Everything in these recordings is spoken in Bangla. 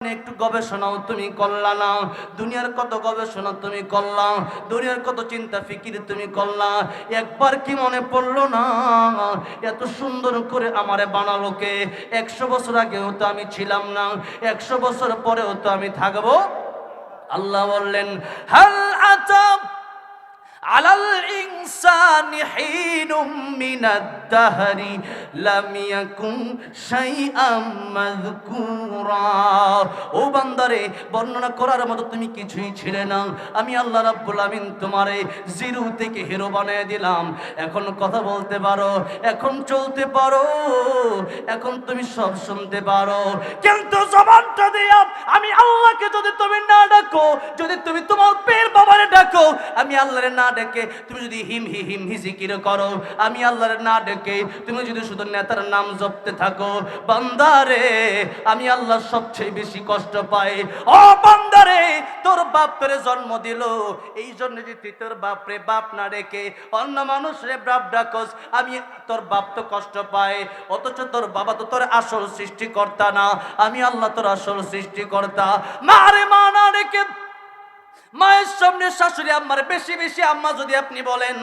একটু গবেষণাও তুমি করলা না। দুনিয়ার কত গবেষণা তুমি করলা, দুনিয়ার কত চিন্তা ফিকির তুমি করলা। একবার কি মনে পড়ল না, এত সুন্দর করে আমারে বানালোকে একশো বছর আগেও তো আমি ছিলাম না, একশো বছর পরেও তো আমি থাকব। আল্লাহ বললেন, হাল আতাব আলাল ইনসানি হিনুম মিনাদ দাহরি লাম ইয়াকুম শাইআম মাযকুরা। ও বান্দারে, বর্ণনা করার মতো তুমি কিছুই ছিলে না। আমি আল্লাহ রাব্বুল আমিন তোমারে জিরো থেকে হিরো বানিয়ে দিলাম। এখন কথা বলতে পারো, এখন চলতে পারো, এখন তুমি সব শুনতে পারো। কিন্তু জবানটা দিয়ে আমি আল্লাহকে যদি তুমি না ডাকো, যদি তুমি তোমার পের বাবারে ডাকো, আমি আল্লাহরে না ডেকে, তুমি যদি হিম হি হিম হি জিকির করো, আমি আল্লাহরে না ডেকে, তুমি যদি শুধু নেতার নাম জপতে থাকো, বান্দারে, আমি আল্লাহ সবচেয়ে বেশি কষ্ট পাই। ও বান্দারে, তোর বাপ তোরে জন্ম দিল, এই জন্য যে তুই তোর বাপরে বাপ না ডেকে, অন্য মানুষরে বাপ ডাকস, আমি তোর বাপ তো কষ্ট পায়, অথচ তোর বাবা তো তোর আসল সৃষ্টিকর্তা না, আমি আল্লাহ তোর আসল সৃষ্টিকর্তা। মারে মা না ডেকে মায়ের সামনে শাশুড়ি আম্মার বেশি বেশি আম্মা যদি আপনি বলেন,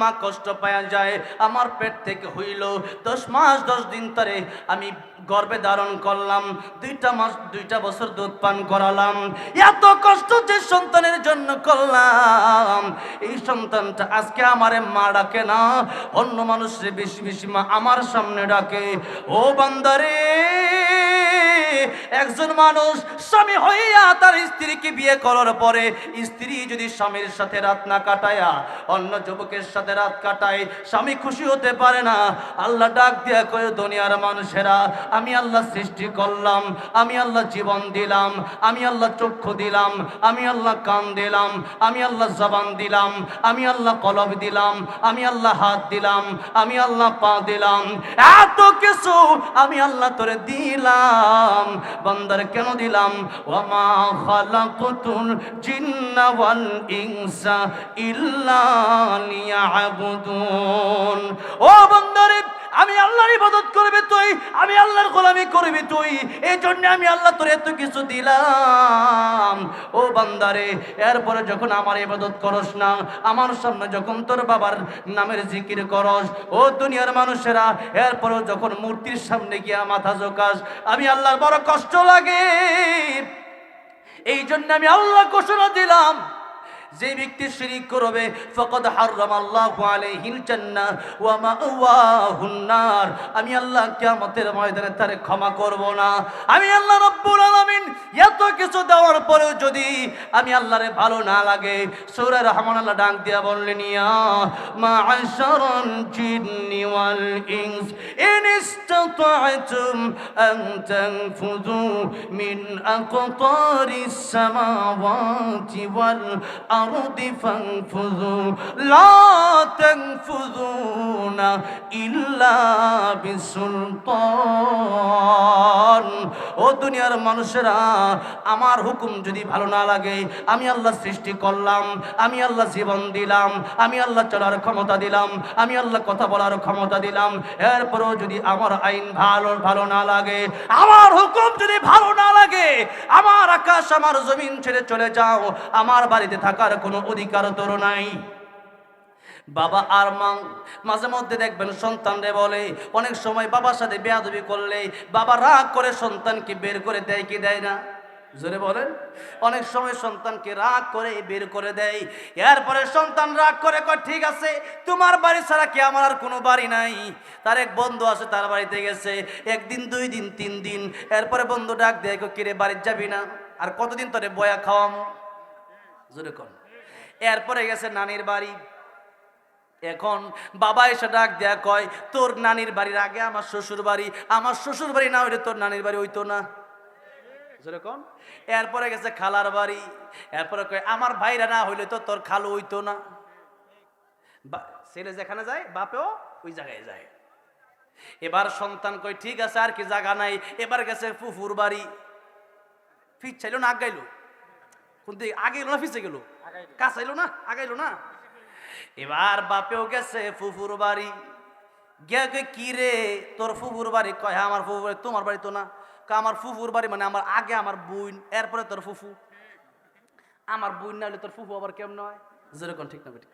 মা কষ্ট পাওয়া যায়, আমার পেট থেকে হইল, দশ মাস, দশ দিন ধরে আমি গর্ভে ধারণ করলাম, দুইটা মাস, দুইটা বছর দুধ পান করালাম, এত কষ্ট যে সন্তানের জন্য করলাম। এই সন্তানটা আজকে আমারে মা ডাকে না, অন্য মানুষের বেশি বেশি মা আমার সামনে ডাকে। ও বান্দারে, একজন মানুষ স্বামী হইয়া তার স্ত্রীকে বিয়ে করার পরে স্ত্রী যদি স্বামীর সাথে রাত না কাটায়া, অন্য যুবকের সাথে রাত কাটায়, স্বামী খুশি হতে পারে না। আল্লাহ ডাক দিয়া কয়ে, দুনিয়ার মানুষেরা, আমি আল্লাহ সৃষ্টি করলাম, আমি আল্লাহ জীবন দিলাম, আমি আল্লাহ চক্ষু দিলাম, আমি আল্লাহ কান দিলাম, আমি আল্লাহ জবান দিলাম, আমি আল্লাহ কলব দিলাম, আমি আল্লাহ হাত দিলাম, আমি আল্লাহ পা দিলাম। এত কিছু আমি আল্লাহ তোরে দিলাম। বান্দার কেন দিলাম? ওমা খালাকুতুল জিন্না আমি আল্লাহর ইবাদত করবি তুই, আমি আল্লাহর গোলামি করবি তুই এই জন্য আমি আল্লাহ তোর এত কিছু দিলাম। ও বান্দারে, এরপরে যখন আমার ইবাদত করস না, আমার সামনে যখন তোর বাবার নামের জিকির করস, ও দুনিয়ার মানুষেরা, এরপরেও যখন মূর্তির সামনে গিয়া মাথা জোকাস আমি আল্লাহর বড় কষ্ট লাগে। এই জন্য আমি আল্লাহ ঘোষণা দিলাম যে ব্যক্তি শিরিক করবে, ফকদ হারাম আল্লাহ আলাইহিল জান্নাহ ওয়া মাওয়াহুন নার। আমি আল্লাহ কিয়ামতের ময়দানে তারে ক্ষমা করব না। আমি আল্লাহ রাব্বুল আলামিন এত কিছু দেওয়ার পরেও যদি আমি আল্লাহরে ভালো না লাগে, সূরা রহমান আল্লাহ ডাক দিয়া বললেন, ইয়া মা'আশারাল জিন্নি ওয়াল ইনস, ইন ইসতাতা'তুম আন তানফুযু মিন আকতারিস সামাওয়াতি ওয়াল الأرض فانفذوا لا تنفذون إلا بسلطان ও দুনিয়ার মানুষেরা আমার হুকুম যদি ভালো না লাগে আমি আল্লাহ সৃষ্টি করলাম আমি আল্লাহ জীবন দিলাম আমি আল্লাহ চলার ক্ষমতা দিলাম আমি আল্লাহ কথা বলার ক্ষমতা দিলাম এরপরেও যদি আমার আইন ভালো ভালো না লাগে আমার হুকুম যদি ভালো না লাগে আমার আকাশ আমার জমিন ছেড়ে চলে যাও আমার বাড়িতে থাকার কোনো অধিকার তোর নাই। বাবা আর মা মাঝে মধ্যে দেখবেন সন্তানরে বলে, অনেক সময় বাবার সাথে বেয়াদবি করলে বাবা রাগ করে সন্তানকে বের করে দেয় কি দেয় না? জোরে বলেন। অনেক সময় সন্তানকে রাগ করে বের করে দেয়। এরপরে সন্তান রাগ করে, কয়, ঠিক আছে, তোমার বাড়ি ছাড়া কি আমার আর কোনো বাড়ি নাই? তার এক বন্ধু আছে তার বাড়িতে গেছে। একদিন, দুই দিন, তিন দিন, এরপরে বন্ধু ডাক দেয় কিরে বাড়ির যাবি না? আর কতদিন তোরে বয়া খাওয়াম? জোরে কন। এরপরে গেছে নানির বাড়ি। এখন বাবা এসে ডাক দেয়া কয়, তোর নানির বাড়ির আগে আমার শ্বশুর বাড়ি, আমার শ্বশুর বাড়ি না হইলে তোর নানির বাড়ি হইতো না। যেরকম? এরপরে গেছে খালার বাড়ি। এরপরে কয়, আমার ভাইরা না হইলে তো তোর খালু হইতো না। ছেলে যেখানে যায়, বাপেও ওই জায়গায় যায়। এবার সন্তান কয়, ঠিক আছে, আর কি জায়গা নাই। এবার গেছে ফুফুর বাড়ি। ফির চাইলো না আগাইলো কোন দিকে? আগে এলো না পিছে গেল? কাছাইলো না? আগাইলো না? এবার বাপেও গেছে ফুফুর বাড়ি। গিয়া কি রে? তোর ফুফুর বাড়ি? কয় হ্যাঁ আমার ফুফুর বাড়ি তোমার বাড়ি তো না। কা আমার ফুফুর বাড়ি মানে আমার আগে আমার বোন এরপরে তোর ফুফু। আমার বোন না হলে তোর ফুফু আবার কেমন হয়? যেরকম ঠিক না বেটি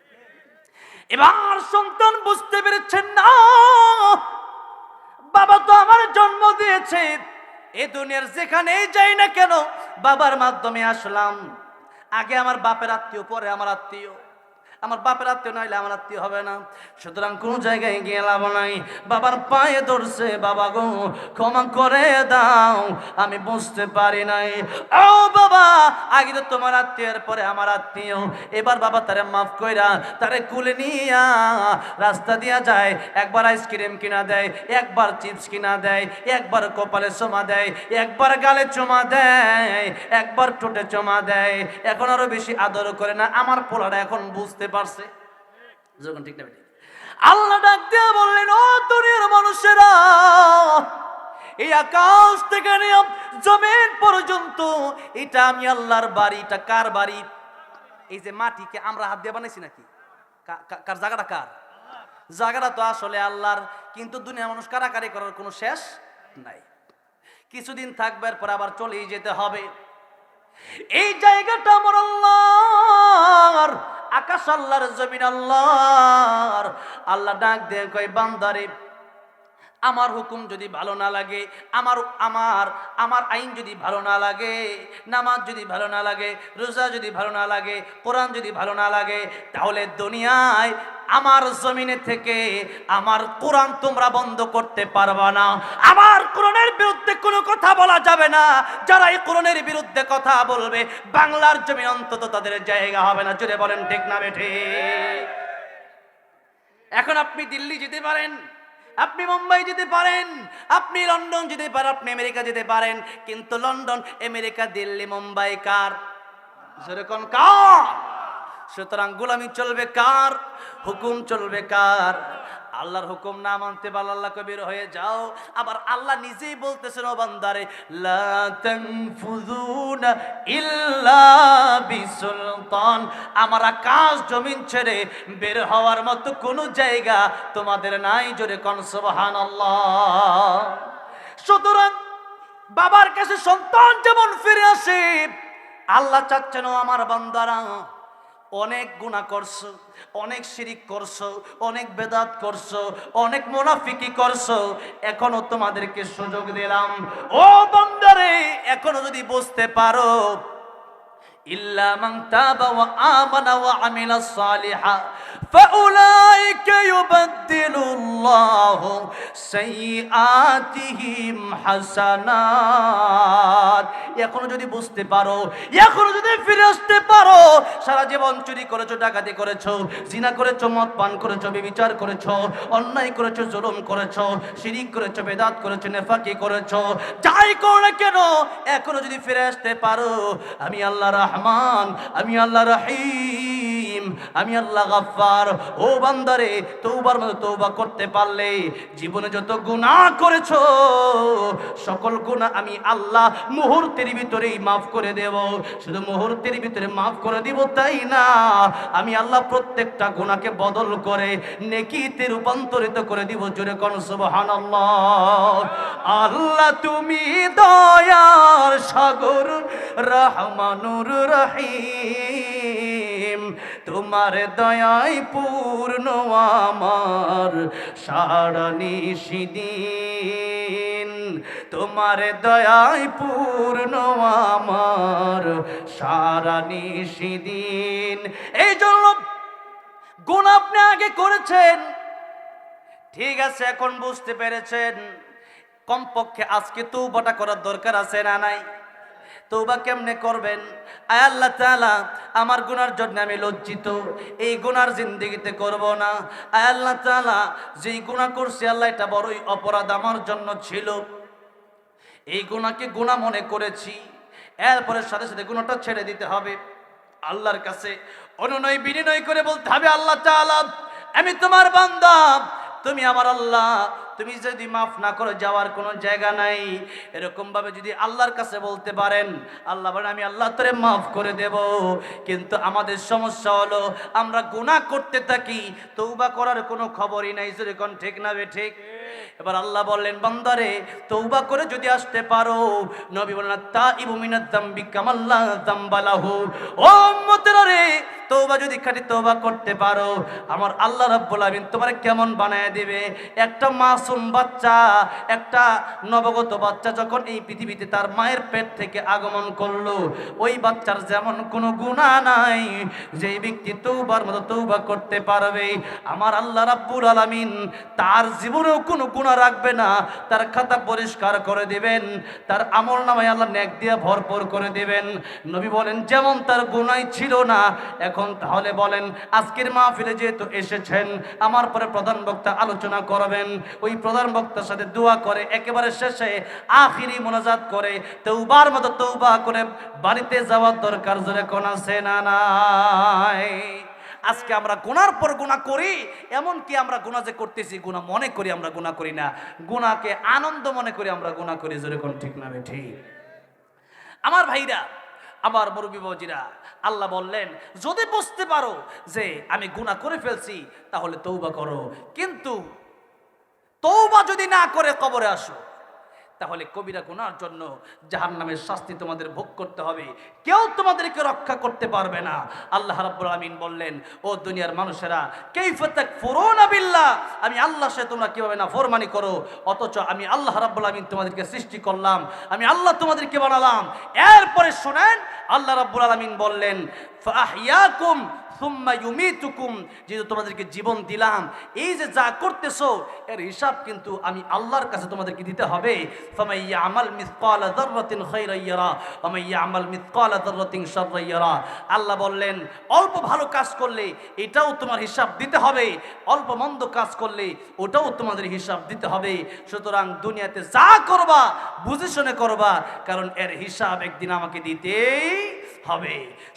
এবার সন্তান বুঝতে পেরেছেন না বাবা তো আমার জন্ম দিয়েছে। এ দুনিয়ার যেখানেই যাই না কেন বাবার মাধ্যমে আসলাম। আগে আমার বাপের আত্মীয় পরে আমার আত্মীয়। আমার বাপের আত্মীয় নইলে আমার আত্মীয় হবে না। সুতরাং কোন জায়গায় গিয়ে লাভ নাই। বাবার পায়ে ধরছে, বাবা গো, ক্ষমা করে দাও। আমি বুঝতে পারি নাই। ও বাবা, আগে তো তোমার আত্মীয়ের পরে আমার আত্মীয়। এবার বাবা তারে মাফ কইরা তারে কুলে নিয়া রাস্তা দিয়া যায়। একবার আইসক্রিম কিনা দেয়, একবার চিপস কিনা দেয়, একবার কপালে চমা দেয়, একবার গালে চমা দেয়, একবার ঠোঁটে চমা দেয়। এখন আরও বেশি আদর করে না। আমার পোলাটা এখন বুঝতে পারছে যখন ঠিক না আল্লাহ ডাক দিয়া বললেন, ও দুনিয়ার মানুষেরা, এই আকাশ থেকে নিয়ে জমিন পর্যন্ত, এটা আমি আল্লাহর বাড়ি, এটা কার বাড়ি? এই যে মাটিকে আমরা হাত দিয়ে বানাইছি নাকি? কার জায়গাটা কার? জায়গাটা তো আসলে আল্লাহর, কিন্তু দুনিয়ার মানুষ কারাকারি করার কোনো শেষ নাই। কিছুদিন থাকবে পর আবার চলেই যেতে হবে। এই জায়গাটা আমার আল্লাহর আকাশ আল্লাহর জমিন আল্লাহর। আল্লাহ ডাক দিয়ে কয়, বান্দারে, আমার হুকুম যদি ভালো না লাগে, আমার আমার আমার আইন যদি ভালো না লাগে, নামাজ যদি ভালো না লাগে, রোজা যদি ভালো না লাগে, কোরআন যদি ভালো না লাগে, তাহলে দুনিয়ায় আমার জমিনে থেকে আমার কোরআন তোমরা বন্ধ করতে পারবা না। আমার কোরআনের বিরুদ্ধে কোনো কথা বলা যাবে না। যারা এই কোরআনের বিরুদ্ধে কথা বলবে, বাংলার জমি অন্তত তাদের জায়গা হবে না। জুড়ে বলেন, ঠিক না বেঠে? এখন আপনি দিল্লি যেতে পারেন, আপনি মুম্বাই যেতে পারেন, আপনি লন্ডন যেতে পারেন, আপনি আমেরিকা যেতে পারেন, কিন্তু লন্ডন, আমেরিকা, দিল্লি, মুম্বাই কার? যেরকম কার? সুতরাং গোলামি চলবে কার? হুকুম চলবে কার? আল্লাহর হুকুম না মানতে পারলে আল্লাহ কবির হয়ে যাও। আবার আল্লাহ নিজেই বলতেছেন, ও বান্দারে বিসুলতান। আমার আকাশ জমিন ছেড়ে বের হওয়ার মতো কোনো জায়গা তোমাদের নাই জোরে কন, সুবহানাল্লাহ। সুতরাং বাবার কাছে সন্তান যেমন ফিরে আসে, আল্লাহ চাচ্ছেন আমার বান্দারা অনেক গুণা করছ, অনেক শিরিক করছ, অনেক বেদাত করছ, অনেক মোনাফিকি করছ, এখনও তোমাদেরকে সুযোগ দিলাম। ও বান্দারে, এখনও যদি বুঝতে পারো إلا من تاب وآمن وعمل صالحا فأولئك يبدل الله سيئاتهم حسنات এখনো যদি বুঝতে পারো এখনো যদি ফিরে আসতে পারো সারা জীবন চুরি করেছো ডাকাতি করেছো জিনা করেছো মদ পান করেছো বিবিচার করেছো অন্যায় করেছো জুলুম করেছো শিরিক করেছো বেদাত করেছো নেফাকি করেছো যাই করো না কেন এখনো যদি ফিরে আসতে পারো আমি আল্লাহ রহমান, আমি আল্লাহ রহিম, আমি আল্লাহ গাফফার। ও বান্দারে তৌবার মতো তৌবা করতে পারলে জীবনে যত গুনাহ করেছ, সকল গুনাহ আমি আল্লাহ মুহূর্তের ভিতরেই মাফ করে দেব। শুধু মুহূর্তের ভিতরে মাফ করে দিব তাই না? আমি আল্লাহ প্রত্যেকটা গুনাহকে বদল করে নেকিতে রূপান্তরিত করে দিব। জোরে কোন, সুবহানাল্লাহ। আল্লাহ তুমি দয়ার সাগর, রহমানুর রহিম। তোমার দয়াই পূর্ণ আমার সারা নিশিদিন তোমার দয়াই পূর্ণ আমার সারা নিশিদিন এই জন্য গুণ আপনি আগে করেছেন। ঠিক আছে, এখন বুঝতে পেরেছেন। কমপক্ষে আজকে তৌবাটা করার দরকার আছে না নাই? তৌবা কেমনে করবেন? আয় আল্লাহ তাআলা, আমার গুনার জন্য আমি লজ্জিত। এই গুনার জিন্দেগিতে করব না। আয় আল্লাহ তাআলা, যেই গুনাহ করছি আল্লাহ, এটা বড়ই অপরাধ আমার জন্য ছিল। এই গুণাকে গুণা মনে করেছি। এরপরে সাথে সাথে গুণাটা ছেড়ে দিতে হবে। আল্লাহর কাছে অনুনয় বিনিময় করে বলতে হবে, আল্লাহ তাআলা, আমি তোমার বান্দা, তুমি আমার আল্লাহ তুমি যদি মাফ না করে, যাওয়ার কোনো জায়গা নাই। এরকম ভাবে যদি আল্লাহর কাছে বলতে পারেন, আল্লাহ বলেন, আমি আল্লাহ তোরে মাফ করে দেব। কিন্তু আমাদের সমস্যা হলো, আমরা গুনাহ করতে থাকি তৌবা করার কোনো খবরই নাই। যদি কোন ঠিক না বে ঠিক? এবার আল্লাহ বললেন, বান্দারে তৌবা করে যদি আসতে পারো, নবী বললেন তা ইবুমিনাত দাম্বি কামাল্লা দাম্বালাহু। ও উম্মতেরা রে তৌবা যদি খাটি তৌবা করতে পারো, আমার আল্লাহ রাব্বুল আমিন তোমার কেমন বানায় দিবে? একটা মাসুম বাচ্চা, একটা নবগত বাচ্চা যখন এই পৃথিবীতে তার মায়ের পেট থেকে আগমন করল, ওই বাচ্চার যেমন কোনো গুণা নাই যে ব্যক্তি তৌবার মতো তৌবা করতে পারবে, আমার আল্লাহ রাব্বুল আলামিন তার জীবনেও কোনো গুণা রাখবে না। তার খাতা পরিষ্কার করে দিবেন, তার আমল নামায় আল্লাহ নেক দিয়ে ভরপুর করে দিবেন। নবী বলেন, যেমন তার গুণাই ছিল না, এখন তাহলে বলেন, আজকের মাহফিলে যেহেতু এসেছেন, আমার পরে প্রধান বক্তা আলোচনা করবেন, ওই প্রধান বক্তার সাথে দোয়া করে, একেবারে শেষে আখিরি মোনাজাত করে তৌবার মতো তৌবা করে বাড়িতে যাওয়ার দরকার জোরে কোন আছে না নাই। আজকে আমরা গুনার পর গুণা করি এমন কি আমরা গুণা যে করতেছি গুণা মনে করি আমরা গুণা করি না। গুণাকে আনন্দ মনে করি আমরা গুণা করি জোরে কোন ঠিক না ঠিক। আমার ভাইরা আমার মুরব্বী বজিরা আল্লাহ বললেন, যদি বুঝতে পারো যে আমি গুণা করে ফেলছি, তাহলে তৌবা করো। কিন্তু তৌবা যদি না করে কবরে আসো তাহলে কবিরা গুনার জন্য জাহান নামের শাস্তি তোমাদের ভোগ করতে হবে। কেউ তোমাদেরকে রক্ষা করতে পারবে না। আল্লাহ রাব্বুল আমিন বললেন, ও দুনিয়ার মানুষেরা কেইফাতাক ফুরুনা বিল্লাহ? আমি আল্লাহ সে তোমরা কীভাবে না ফরমানি করো? অথচ আমি আল্লাহ রাব্বুল আমিন তোমাদেরকে সৃষ্টি করলাম। আমি আল্লাহ তোমাদেরকে বানালাম। এরপরে শুনেন, আল্লাহ রাব্বুল আলামিন বললেন ফাহিয়াকুম সুম্মা ইউমিতুকুম, যেহেতু তোমাদেরকে জীবন দিলাম, এই যে যা করতেছো, এর হিসাব কিন্তু আমি আল্লাহর কাছে তোমাদেরকে দিতে হবে। ফামাইয়া আমাল মিসকালা যাররাতিন খায়রান ইয়ারা ওমাইয়া আমাল মিসকালা যাররাতিন শাররান ইয়ারা। আল্লাহ বললেন, অল্প ভালো কাজ করলে এটাও তোমার হিসাব দিতে হবে, অল্প মন্দ কাজ করলে ওটাও তোমাদের হিসাব দিতে হবে। সুতরাং দুনিয়াতে যা করবা, বুঝে শুনে করবা, কারণ এর হিসাব একদিন আমাকে দিতেই হবে।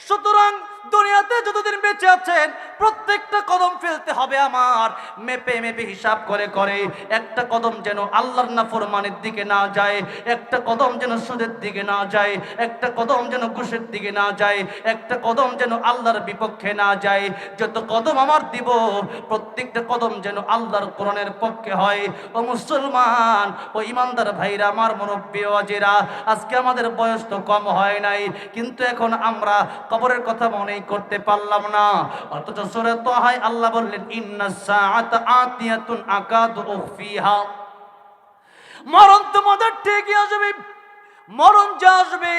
সুতরাং দুনিয়াতে যতদিন বেঁচে আছেন, প্রত্যেকটা কদম ফেলতে হবে আমার। মেপে মেপে হিসাব করে করে একটা কদম যেন আল্লাহর নাফরমানের দিকে না যায়, একটা কদম যেন সুদের দিকে না যায়, একটা কদম যেন ঘুষের দিকে না যায়, একটা কদম যেন আল্লাহর বিপক্ষে না যায়। যত কদম আমার দিব, প্রত্যেকটা কদম যেন আল্লাহর কোরআনের পক্ষে হয়। ও মুসলমান, ও ইমানদার ভাইরা, আমার মুরব্বী অজেরা, আজকে আমাদের বয়স তো কম হয় নাই, কিন্তু এখন আমরা কবরের কথা মনেই করতে পারলাম না। অথচ তো হাই আল্লাহ বললেন, ইন্না সাআত আতিয়াতুন আকাদু উখফিহা মরণ তোমাদের ঠিকই আসবে মরণ যা আসবে।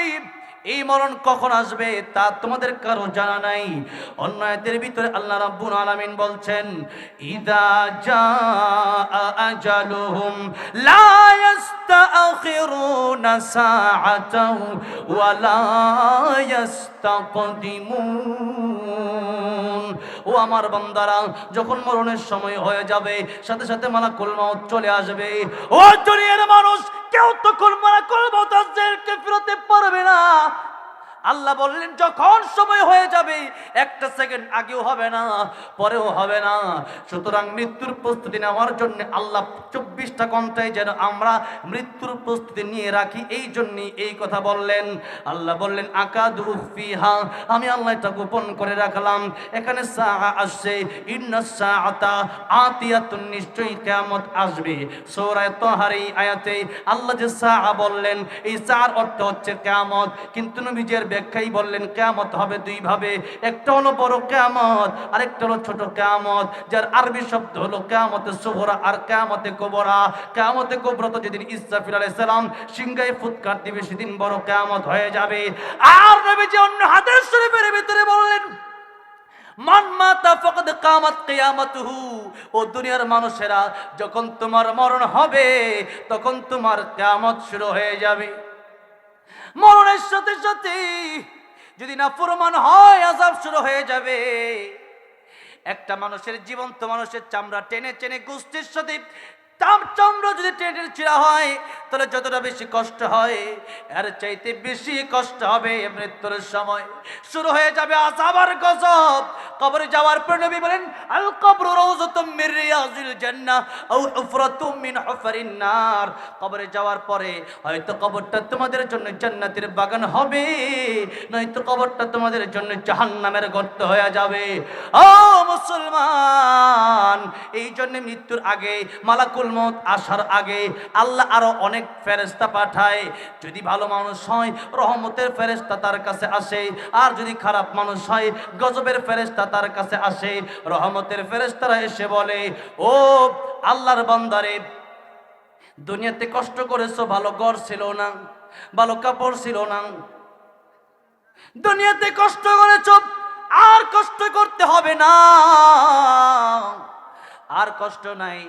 এই মরণ কখন আসবে তা তোমাদের কারও জানা নাই। অন্য আয়াতের ভিতরে আল্লাহ রাব্বুল আলামিন বলছেন, ইদা জাআ আজালুহুম লা ইস্তাখিরুনা সাআতাও ওয়া লা ইস্তাকদিমুন ও আমার বান্দারা, যখন মরণের সময় হয়ে যাবে, সাথে সাথে মালাকুল মাউত চলে আসবে। ও দুনিয়ার মানুষ, কেউ তখন মালাকুল মাউত আজকে ফিরতে পারবে না। আল্লাহ বললেন, যখন সময় হয়ে যাবে, একটা সেকেন্ড আগেও হবে না, পরেও হবে না। সুতরাং মৃত্যুর প্রস্তুতি নেওয়ার জন্য আল্লাহ চব্বিশটা ঘন্টায় যেন আমরা মৃত্যুর প্রস্তুতি নিয়ে রাখি, এই জন্য এই কথা বললেন। আল্লাহ বললেন, আকাদু ফিহা আমি আল্লাহ এটা গোপন করে রাখলাম। এখানে সাহা আসছে, ইন্না সাআতা আতিয়াতুন নিশ্চয়ই কিয়ামত আসবে। সূরা তাহারি আয়াতে আল্লাহ যে সাহা বললেন, এই সার অর্থ হচ্ছে কিয়ামত। কিন্তু নবীজের ব্যাখ্যাই বললেন, কেয়ামত হবে দুই ভাবে একটা হলো বড় কেয়ামত, আরেকটা হলো ছোট কেয়ামত। যার আরবি শব্দ হলো কেয়ামতে সুবরা আর কেয়ামতে কোবরা। কেয়ামতে কোবরা তো যেদিন ইসরাফিল আলাইহিস সালাম সিংহায় ফুৎকার দিবে, সেদিন বড় কেয়ামত হয়ে যাবে। আর নবীজি অন্য হাদিস শরীফের ভিতরে বললেন, মান মাতা ফকদ কামাত ও দুনিয়ার মানুষেরা, যখন তোমার মরণ হবে, তখন তোমার কিয়ামত শুরু হয়ে যাবে। মরণের সাথে সাথে যদি না প্রমাণ হয় আজাব শুরু হয়ে যাবে। একটা মানুষের জীবন্ত মানুষের চামড়া টেনে টেনে গোষ্ঠীর সাথে তাম যদি টেনে চিরা হয়, তাহলে যতটা বেশি কষ্ট হয়, এর চাইতে বেশি কষ্ট হবে মৃত্যুর সময়। শুরু হয়ে যাবে আজাবার গজব। কবরে যাওয়ার পর নবী বলেন আল কবর রাউযাতুম মির রিয়াজিল জান্নাহ আও হুফরাতুম মিন হুফারিন নার। কবরে যাওয়ার পরে হয়তো কবরটা তোমাদের জন্য জান্নাতের বাগান হবে, নয়তো কবরটা তোমাদের জন্য জাহান্নামের গর্ত হয়ে যাবে। ও মুসলমান, এই জন্য মৃত্যুর আগে মালাকুল মত আসার আগে আল্লাহ আরও অনেক ফেরেস্তা পাঠায়। যদি ভালো মানুষ হয়, রহমতের ফেরেস্তা তার কাছে আসে। আর যদি খারাপ মানুষ হয়, গজবের ফেরেস্তা তার কাছে আসে। রহমতের ফেরেস্তারা এসে বলে, ও আল্লাহর বান্দারে, দুনিয়াতে কষ্ট করেছ, ভালো ঘর ছিল না, ভালো কাপড় ছিল না। দুনিয়াতে কষ্ট করেছ, আর কষ্ট করতে হবে না। আর কষ্ট নাই।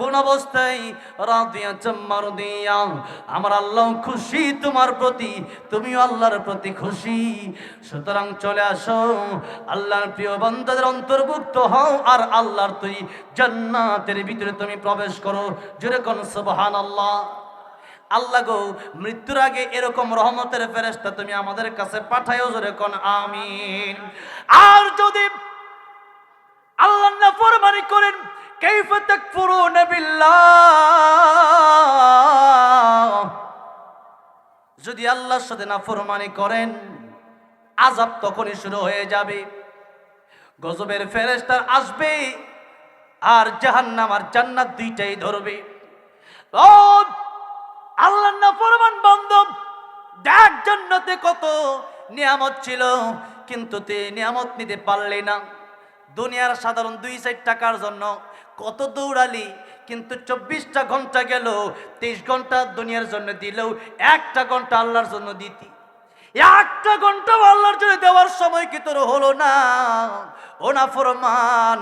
কোন অবস্থায়? আমার আল্লাহ খুশি তোমার প্রতি, তুমিও আল্লাহর প্রতি খুশি। সুতরাং চলে আসো। আল্লাহর প্রিয় বান্দাদের অন্তর্ভুক্ত হও আর আল্লাহর তুই জান্নাতের ভিতরে তুমি প্রবেশ করো। জোরে কোন সুবহান আল্লাহ আল্লাহ গো, মৃত্যুর আগে এরকম রহমতের ফেরেশতা তুমি আমাদের কাছে পাঠায়ও জোরে কোন আমিন। আর যদি আল্লাহ না ফরমানি করেন কাইফা তাকফুরুনা বিল্লাহ যদি আল্লাহর সাথে না ফরমানি করেন আজাব তখনই শুরু হয়ে যাবে। গজবের ফেরেশতার আসবে আর জাহান্নাম আর জান্নাত দুইটাই ধরবে। আল্লাহ না ফরমান বান্ধব দেখ জান্নাতে কত নিয়ামত ছিল, কিন্তু তে নিয়ামত নিতে পারলে না। দুনিয়ার সাধারণ দুই সাইড টাকার জন্য কত দৌড়ালি, কিন্তু চব্বিশটা ঘণ্টা গেল, তেইশ ঘণ্টা দুনিয়ার জন্য দিলেও একটা ঘণ্টা আল্লাহর জন্য দিতি। একটা ঘণ্টা আল্লাহর জন্য দেওয়ার সময় কি তোর হলো না? ও না ফরমান,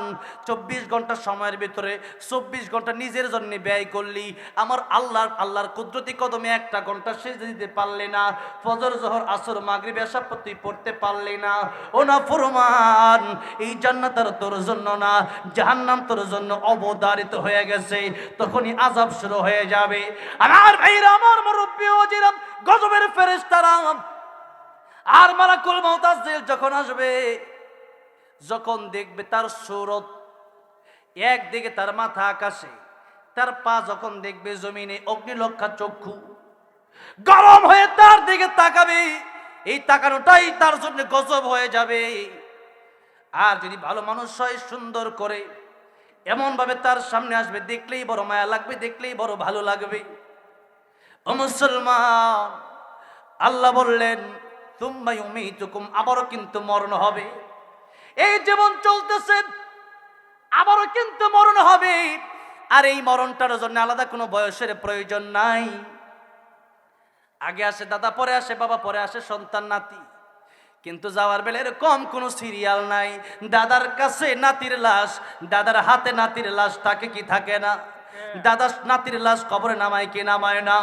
চব্বিশ ঘণ্টা সময়ের ভিতরে চব্বিশ ঘণ্টা নিজের জন্য ব্যয় করলি, আমার আল্লাহর আল্লাহর কুদরতি কদমে একটা ঘণ্টা শেষ দিতে পারলে না, ফজর, জহর, আসর মাগরি বেশা তুই পড়তে পারলি না। ও না ফরমান, এই জান্নাতার তোর জন্য না, জাহান্নাম তোর জন্য অবদারিত হয়ে গেছে, তখনই আজাব শুরু হয়ে যাবে। আমার ভাইরা, আমার মুরব্বী, ওজিরাম, গজবের ফেরেশতারা আর মালাকুল মহতাজ যখন আসবে, যখন দেখবে তার সুরত একদিকে তার মাথা আকাশে, তার পা যখন দেখবে জমিনে অগ্নিলক্ষা চক্ষু গরম হয়ে তার দিকে তাকাবে, এই তাকানোটাই তার জন্য গজব হয়ে যাবে। আর যদি ভালো মানুষ হয়, সুন্দর করে এমন ভাবে তার সামনে আসবে, দেখলেই বড় মায়া লাগবে, দেখলেই বড় ভালো লাগবে। ও মুসলমান, আল্লাহ বললেন উমিতুকুম আবারও কিন্তু মরণ হবে। এই জীবন চলতেছে, আবারও কিন্তু মরণ হবে। আর এই মরণটার জন্য আলাদা কোনো বয়সের প্রয়োজন নাই। আগে আসে দাদা, পরে আসে বাবা, পরে আসে সন্তান, নাতি। কিন্তু যাওয়ার বেলা এরকম কোনো সিরিয়াল নাই। দাদার কাছে নাতির লাশ, দাদার হাতে নাতির লাশ, থাকে কি থাকে না? দাদা নাতির লাশ কবরে নামায় কি নামায় না?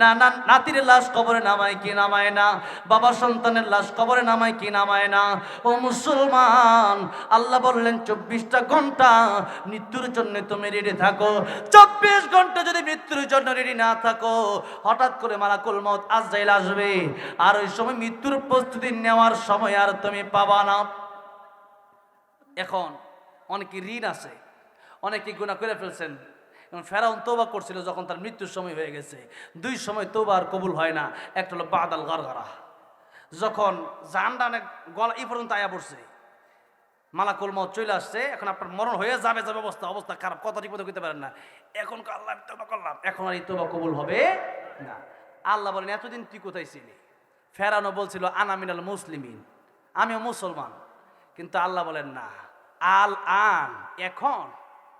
না নাতির লাশ কবরে নামায় কি নামায় না? বাবা সন্তানের লাশ কবরে নামায় কি নামায় না? ও মুসলমান, আল্লাহ বললেন, চব্বিশটা ঘণ্টা মৃত্যুর জন্য তুমি রেডি থাকো। চব্বিশ ঘণ্টা যদি মৃত্যুর জন্য রেডি না থাকো, হঠাৎ করে মালাকুল মত আজরাইল আসবে। আর ওই সময় মৃত্যুর প্রস্তুতি নেওয়ার সময় আর তুমি পাবা না। এখন অনেকে ঋণ আছে, অনেকে গুণা করে ফেলছেন। এবং ফেরাউন তোবা করছিল যখন তার মৃত্যুর সময় হয়ে গেছে। দুই সময় তোবা আর কবুল হয় না। একটা হলো বাদাল গরগরা। যখন জান ডানে গলা এই পর্যন্ত আয়া পড়ছে, মালাকুল মত চলে আসছে, এখন আপনার মরণ হয়ে যাবে যাবে অবস্থা অবস্থা খারাপ, কথা ঠিক মতো করতে পারেন না। এখন আল্লাহ আমি তোবা করলাম? এখন আর এই তোবা কবুল হবে না। আল্লাহ বলেন, এতদিন তুই কোথায় ছিলি? ফেরানো বলছিল আনামিনাল মুসলিমিন। আমিও মুসলমান। কিন্তু আল্লাহ বলেন, না। আল আন এখন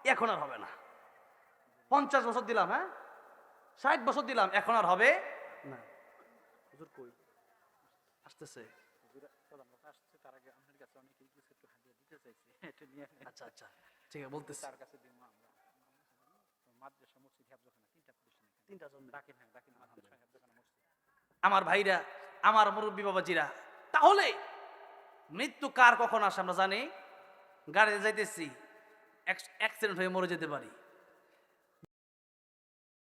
এখন আর হবে না। পঞ্চাশ বছর দিলাম হ্যাঁ? ষাট বছর দিলাম, এখন আর হবে না। আসতেছে। আচ্ছা আচ্ছা ঠিক আছে, বলতেছি। তিনটা জন আমার ভাইরা, আমার মুরব্বী বাবাজিরা, তাহলে মৃত্যু কার কখন আসে আমরা জানি? গাড়িতে যাইতেছি অ্যাক্সিডেন্ট হয়ে মরে যেতে পারি।